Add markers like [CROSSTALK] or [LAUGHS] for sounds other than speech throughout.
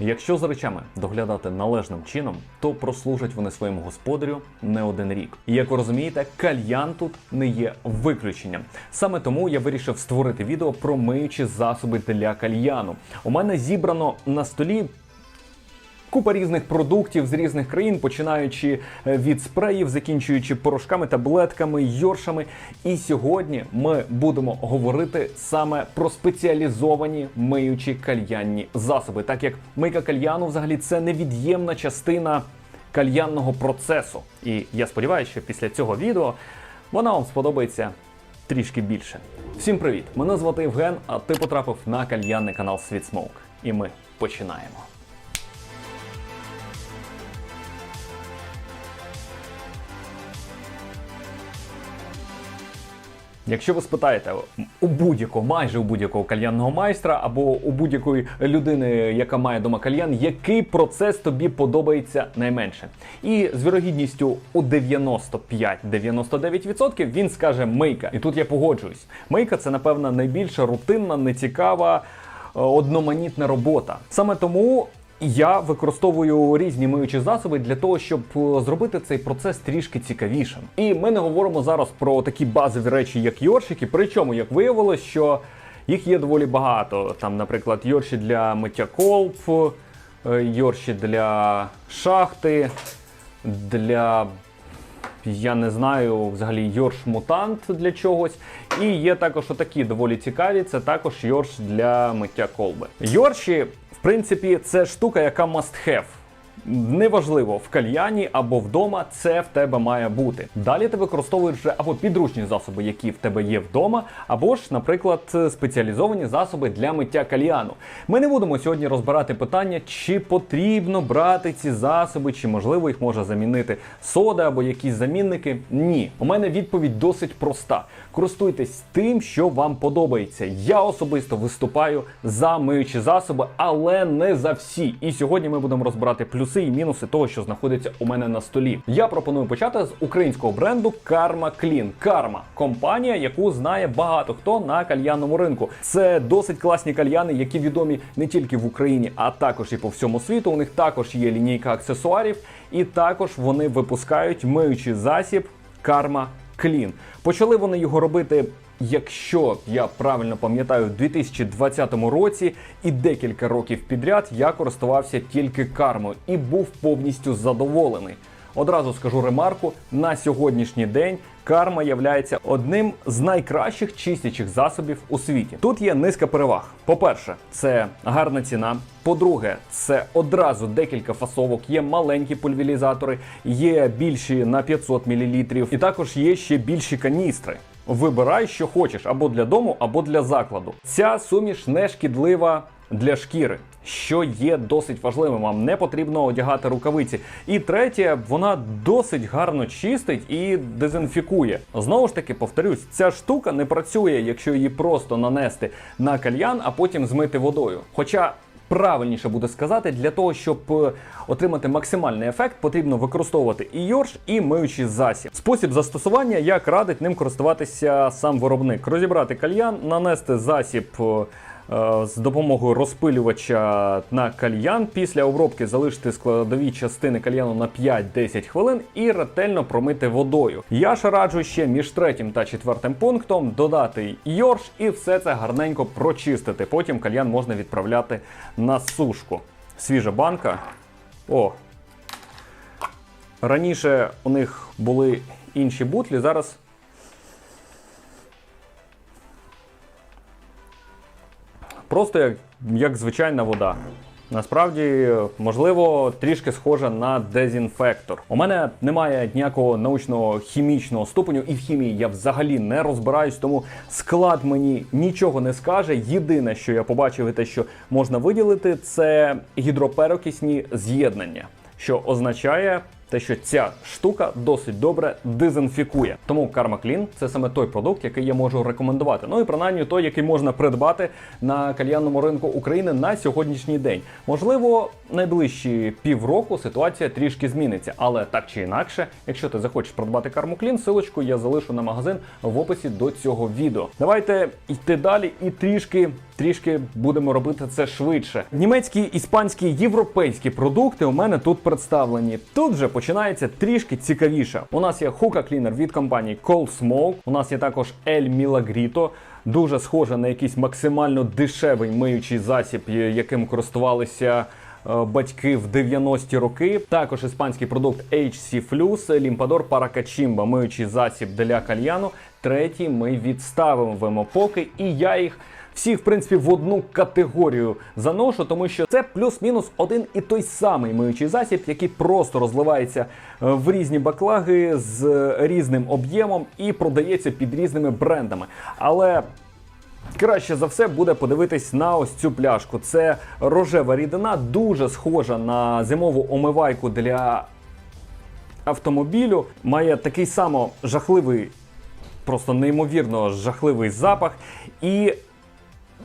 Якщо за речами доглядати належним чином, то прослужать вони своєму господарю не один рік. І як ви розумієте, кальян тут не є виключенням. Саме тому я вирішив створити відео про миючі засоби для кальяну. У мене зібрано на столі Купа різних продуктів з різних країн, починаючи е, від спреїв, закінчуючи порошками, таблетками, йоршами. І сьогодні ми будемо говорити саме про спеціалізовані миючі кальянні засоби, так як мийка кальяну взагалі це невід'ємна частина кальянного процесу. І я сподіваюся, що після цього відео вона вам сподобається трішки більше. Всім привіт! Мене звати Євген, а ти потрапив на кальянний канал Світ Смоук. І ми починаємо. Якщо ви спитаєте у будь-якого, майже у будь-якого кальянного майстра або у будь-якої людини, яка має дома кальян, який процес тобі подобається найменше, і з вірогідністю у 95-99% він скаже мийка. І тут я погоджуюсь. Мийка це напевно найбільша рутинна, нецікава, е, одноманітна робота. Саме тому я використовую різні миючі засоби для того, щоб е, зробити цей процес трішки цікавішим. І ми не говоримо зараз про такі базові речі, як йоршики. Причому, як виявилось, що їх є доволі багато. Там, наприклад, йорші для миття колб, е, йорші для шахти, для я не знаю, взагалі йорш мутант для чогось. І є також отакі доволі цікаві. Це також йорш для миття колби. Йорші, принципі, це штука, яка must have. Неважливо, в кальяні або вдома це в тебе має бути. Далі ти використовуєш вже або підручні засоби, які в тебе є вдома, або ж, наприклад, спеціалізовані засоби для миття кальяну. Ми не будемо сьогодні розбирати питання, чи потрібно брати ці засоби, чи можливо їх може замінити сода або якісь замінники. Ні, у мене відповідь досить проста. Користуйтесь тим, що вам подобається. Я особисто виступаю за миючі засоби, але не за всі. І сьогодні ми будемо розбирати плюси і мінуси того, що знаходиться у мене на столі. Я пропоную почати з українського бренду Karma Clean. Karma – компанія, яку знає багато хто на кальянному ринку. Це досить класні кальяни, які відомі не тільки в Україні, а також і по всьому світу. У них також є лінійка аксесуарів, і також вони випускають миючий засіб Karma Clean. Почали вони його робити. Якщо я правильно пам'ятаю, у 2020 році і декілька років підряд я користувався тільки кармою і був повністю задоволений. Одразу скажу ремарку: на сьогоднішній день карма являється одним з найкращих чистячих засобів у світі. Тут є низка переваг. По-перше, це гарна ціна. По-друге, це одразу декілька фасовок. Є маленькі пульверізатори, є більші на 500 мл, і також є ще більші каністри. Вибирай, що хочеш, або для дому, або для закладу. Ця суміш не шкідлива для шкіри, що є досить важливим. Вам не потрібно одягати рукавиці. І третє, вона досить гарно чистить і дезінфікує. Знову ж таки, повторюсь, ця штука не працює, якщо її просто нанести на кальян, а потім змити водою. Хоча. Правильніше буде сказати, для того, щоб е, отримати максимальний ефект, потрібно використовувати і йорш, і миючий засіб. Спосіб застосування, як радить ним користуватися сам виробник. Розібрати кальян, нанести засіб. Е, З допомогою розпилювача на кальян після обробки залишити складові частини кальяну на 5-10 хвилин і ретельно промити водою. Я ж раджу ще між третім та четвертим пунктом додати йорш і все це гарненько прочистити. Потім кальян можна відправляти на сушку. Свіжа банка. О! Раніше у них були інші бутлі, зараз просто як, як звичайна вода. Насправді, можливо, трішки схожа на дезінфектор. У мене немає ніякого научного хімічного ступеню, і в хімії я взагалі не розбираюсь, тому склад мені нічого не скаже. Єдине, що я побачив, і те, що можна виділити, це гідроперокисні з'єднання, що означає те, що ця штука досить добре дезінфікує. Тому Clean – це саме той продукт, який я можу рекомендувати. Ну і принаймні той, який можна придбати на кальянному ринку України на сьогоднішній день. Можливо, найближчі півроку ситуація трішки зміниться, але так чи інакше, якщо ти захочеш придбати Clean, силочку я залишу на магазин в описі до цього відео. Давайте йти далі і трішки трішки будемо робити це швидше. Німецькі, іспанські, європейські продукти у мене тут представлені. Тут вже починається трішки цікавіше. У нас є Hookah Cleaner від компанії Cold Smoke. У нас є також El Milagrito. Дуже схоже на якийсь максимально дешевий миючий засіб, яким користувалися е, батьки в 90-ті роки. Також іспанський продукт HC Flus, Лімпадор Паракачімба, миючий засіб для кальяну. Третій ми відставимо поки, і я їх. Всіх, в принципі, в одну категорію заношу, тому що це плюс-мінус один і той самий миючий засіб, який просто розливається е, в різні баклаги з різним об'ємом і продається під різними брендами. Але Краще за все буде подивитись на ось цю пляшку. Це рожева рідина, дуже схожа на зимову омивайку для автомобілю. Має такий само жахливий, просто неймовірно жахливий запах. І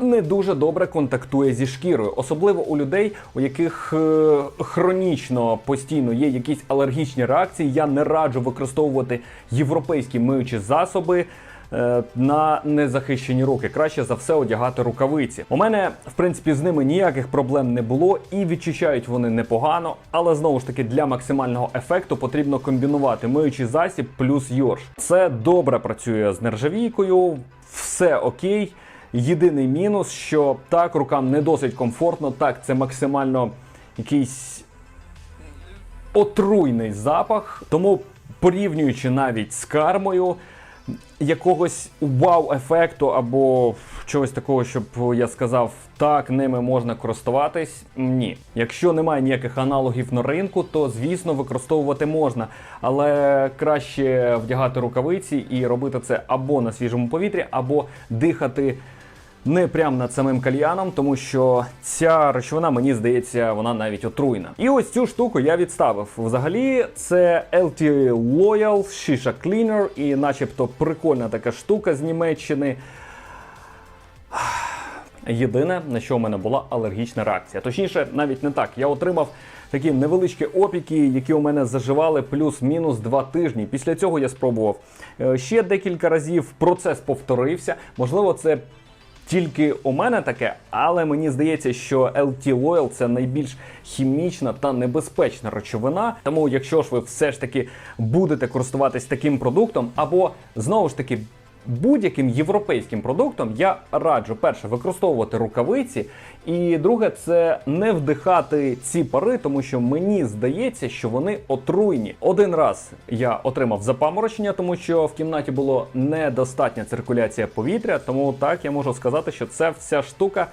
не дуже добре контактує зі шкірою, особливо у людей, у яких е, хронічно постійно є якісь алергічні реакції. Я не раджу використовувати європейські миючі засоби. е, На незахищені руки краще за все одягати рукавиці. У мене в принципі з ними ніяких проблем не було і відчищають вони непогано, але знову ж таки для максимального ефекту потрібно комбінувати миючий засіб плюс йорш. Це добре працює з нержавійкою, все окей. Єдиний мінус, що так, рукам не досить комфортно, так, це максимально якийсь отруйний запах. Тому порівнюючи навіть з кармою, якогось вау-ефекту або чогось такого, щоб я сказав, так, ними можна користуватись. Ні. Якщо немає ніяких аналогів на ринку, то звісно використовувати можна, але краще вдягати рукавиці і робити це або на свіжому повітрі, або дихати. Не прямо над самим кальяном, тому що ця речовина, мені здається, вона навіть отруйна. І ось цю штуку я відставив. Взагалі, це LT Loyal Shisha Cleaner, і начебто прикольна така штука з Німеччини. Єдине, на що в мене була алергічна реакція. Точніше, навіть не так. Я отримав такі невеличкі опіки, які у мене заживали плюс-мінус два тижні. Після цього я спробував е, ще декілька разів. Процес повторився. Можливо, це тільки у мене таке, але мені здається, що LT Oil це найбільш хімічна та небезпечна речовина. Тому, якщо ж ви все ж таки будете користуватись таким продуктом, або знову ж таки. Будь-яким європейським продуктом я раджу перше використовувати рукавиці, і друге це не вдихати ці пари, тому що мені здається, що вони отруйні. Один раз я отримав запаморочення, тому що в кімнаті було недостатня циркуляція повітря. Тому так я можу сказати, що це вся штука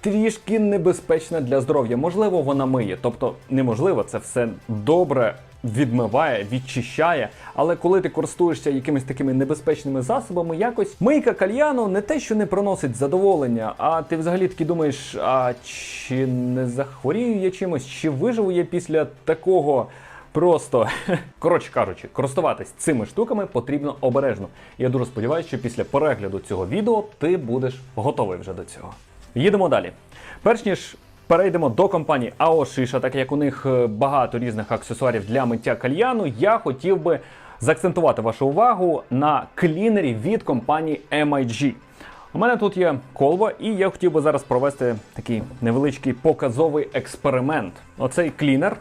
трішки небезпечна для здоров'я. Можливо, вона миє, тобто неможливо, це все добре відмиває, відчищає. Але коли ти користуєшся якимись такими небезпечними засобами, якось мийка кальяну не те, що не приносить задоволення, а ти взагалі таки думаєш, а чи не захворію я чимось, чи виживу я після такого. Просто [LAUGHS] коротше кажучи, користуватись цими штуками потрібно обережно. Я дуже сподіваюся, що після перегляду цього відео ти будеш готовий вже до цього. Їдемо далі. Перш ніж перейдемо до компанії Shisha, так як у них е, багато різних аксесуарів для миття кальяну, я хотів би заакцентувати вашу увагу на клінері від компанії MIG. У мене тут є колба, і я хотів би зараз провести такий невеличкий показовий експеримент. Оцей клінер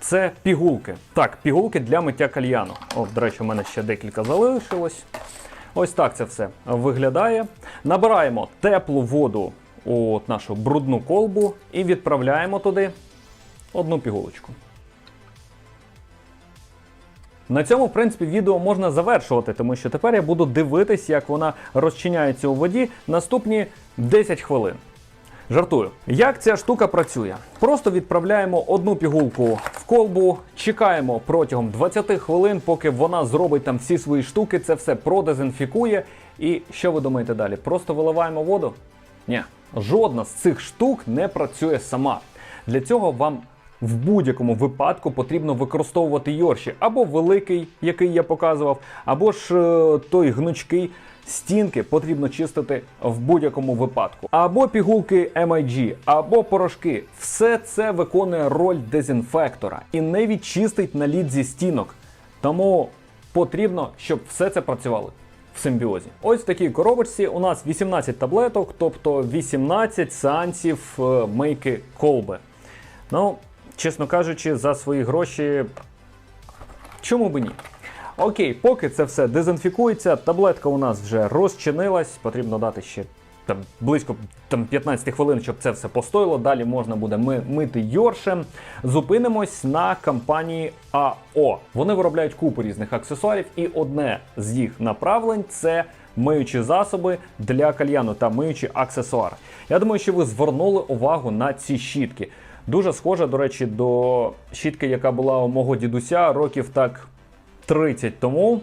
це пігулки. Так, пігулки для миття кальяну. О, до речі, у мене ще декілька залишилось. Ось так це все виглядає. Набираємо теплу воду у нашу брудну колбу і відправляємо туди одну пігулочку. На цьому, в принципі, відео можна завершувати, тому що тепер я буду дивитись, як вона розчиняється у воді наступні 10 хвилин. Жартую. Як ця штука працює? Просто відправляємо одну пігулку в колбу, чекаємо протягом 20 хвилин, поки вона зробить там всі свої штуки, це все продезінфікує. І що ви думаєте далі? Просто виливаємо воду? Ні, жодна з цих штук не працює сама. Для цього вам в будь-якому випадку потрібно використовувати йорші або великий, який я показував, або ж е, той гнучкий. Стінки потрібно чистити в будь-якому випадку. Або пігулки MIG, або порошки. Все це виконує роль дезінфектора і не відчистить наліт зі стінок. Тому потрібно, щоб все це працювало в симбіозі. Ось в такій коробочці у нас 18 таблеток, тобто 18 сеансів мейки мийки колби. Ну, чесно кажучи, за свої гроші. Чому би ні? Окей, поки це все дезінфікується, таблетка у нас вже розчинилась, потрібно дати ще там, близько там, 15 хвилин, щоб це все постояло. Далі можна буде ми, мити йоршем. Зупинимось на компанії АО. Вони виробляють купу різних аксесуарів, і одне з їх направлень це миючі засоби для кальяну та миючі аксесуари. Я думаю, що ви звернули увагу на ці щітки. Дуже схожа, до речі, до щітки, яка була у мого дідуся років так 30 тому.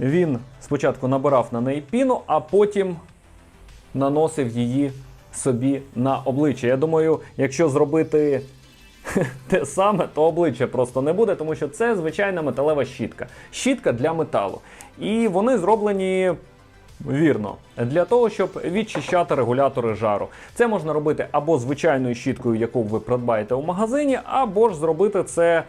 Він спочатку набирав на неї піну, а потім наносив її собі на обличчя. Я думаю, якщо зробити [LAUGHS] те саме, то обличчя просто не буде, тому що це звичайна металева щітка. Щітка для металу. І вони зроблені. Вірно, для того, щоб відчищати регулятори жару. Це можна робити або звичайною щіткою, яку ви придбаєте у магазині, або ж зробити це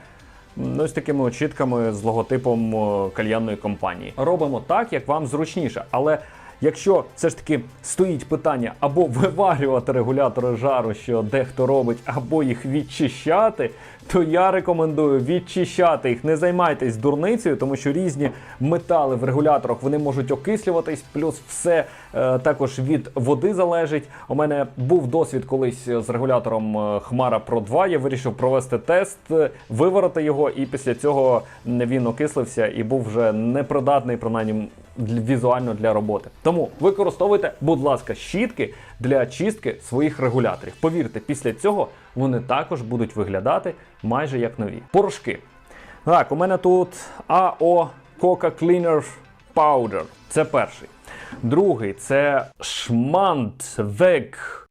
ось такими щітками з логотипом е, кальянної компанії. Робимо так, як вам зручніше. Але якщо все ж таки стоїть питання або виварювати регулятори жару, що дехто робить, або їх відчищати, то я рекомендую відчищати їх. Не займайтесь дурницею, тому що різні метали в регуляторах вони можуть окислюватись, плюс все е, також від води залежить. У мене був досвід колись з регулятором е, Хмара Pro 2. Я вирішив провести тест, е, виварити його, і після цього він окислився і був вже непридатний, принаймні візуально для роботи. Тому використовуйте, будь ласка, щітки для чистки своїх регуляторів. Повірте, після цього вони також будуть виглядати майже як нові. Порошки. Так, у мене тут AO Coca Cleaner Powder. Це перший. Другий це Schmand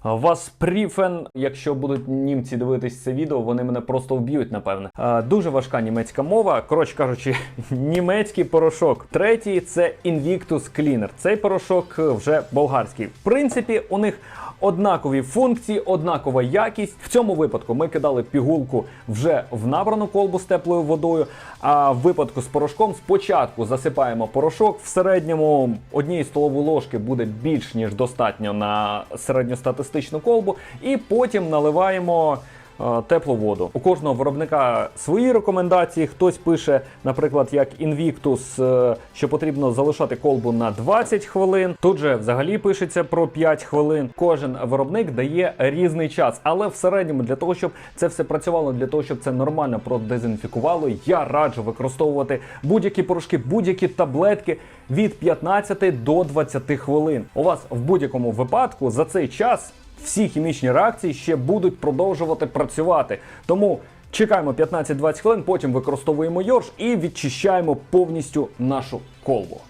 Васпріфен. Якщо будуть німці дивитись це відео, вони мене просто вб'ють, напевне. Е, Дуже важка німецька мова. Коротше кажучи, [LAUGHS] німецький порошок. Третій це Invictus Cleaner. Цей порошок вже болгарський. В принципі, у них однакові функції, однакова якість. В цьому випадку ми кидали пігулку вже в набрану колбу з теплою водою. А в випадку з порошком спочатку засипаємо порошок. В середньому однієї столової ложки буде більш ніж достатньо на середньостатистичну колбу, і потім наливаємо. Е, Теплу воду. У кожного виробника свої рекомендації. Хтось пише, наприклад, як Invictus, е, що потрібно залишати колбу на 20 хвилин. Тут же взагалі пишеться про 5 хвилин. Кожен виробник дає різний час, але в середньому для того, щоб це все працювало, для того, щоб це нормально продезінфікувало, я раджу використовувати будь-які порошки, будь-які таблетки від 15 до 20 хвилин. У вас в будь-якому випадку за цей час всі хімічні реакції ще будуть продовжувати працювати. Тому чекаємо 15-20 хвилин, потім використовуємо йорш і відчищаємо повністю нашу колбу.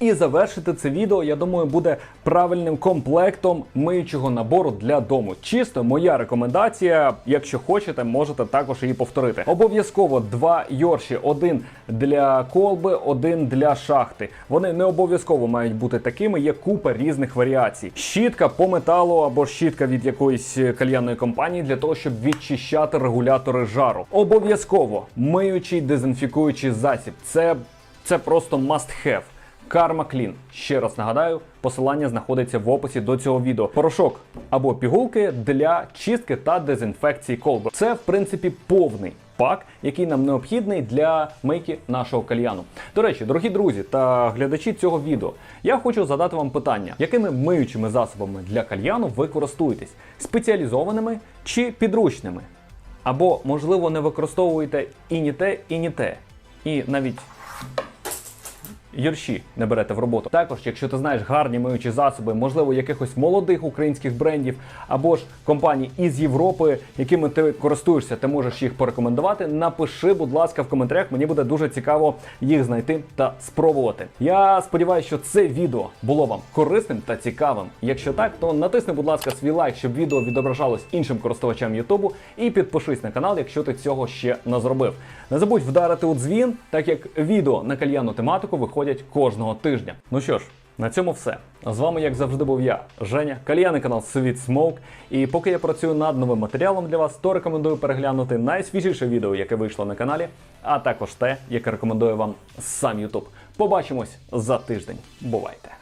І завершити це відео, я думаю, буде правильним комплектом миючого набору для дому. Чисто моя рекомендація. Якщо хочете, можете також її повторити. Обов'язково два йорші: один для колби, один для шахти. Вони не обов'язково мають бути такими. Є купа різних варіацій. Щітка по металу або щітка від якоїсь кальянної компанії для того, щоб відчищати регулятори жару. Обов'язково миючий дезінфікуючий засіб. Це, це просто must have. Карма Клін. Ще раз нагадаю, посилання знаходиться в описі до цього відео. Порошок або пігулки для чистки та дезінфекції колби. Це в принципі повний пак, який нам необхідний для мийки нашого кальяну. До речі, дорогі друзі та глядачі цього відео, я хочу задати вам питання, якими миючими засобами для кальяну ви користуєтесь? Спеціалізованими чи підручними? Або, можливо, не використовуєте і ні те, і ні те. І навіть Юрші не берете в роботу. Також, якщо ти знаєш гарні миючі засоби, можливо, якихось молодих українських брендів або ж компаній із Європи, якими ти користуєшся, ти можеш їх порекомендувати. Напиши, будь ласка, в коментарях. Мені буде дуже цікаво їх знайти та спробувати. Я сподіваюся, що це відео було вам корисним та цікавим. Якщо так, то натисни, будь ласка, свій лайк, щоб відео відображалось іншим користувачам Ютубу, і підпишись на канал, якщо ти цього ще не зробив. Не забудь вдарити у дзвін, так як відео на кальянну тематику виходять кожного тижня. Ну що ж, на цьому все. З вами, як завжди, був я, Женя, кальяний канал Світ Смоук. І поки я працюю над новим матеріалом для вас, то рекомендую переглянути найсвіжіше відео, яке вийшло на каналі, а також те, яке рекомендує вам сам YouTube. Побачимось за тиждень. Бувайте!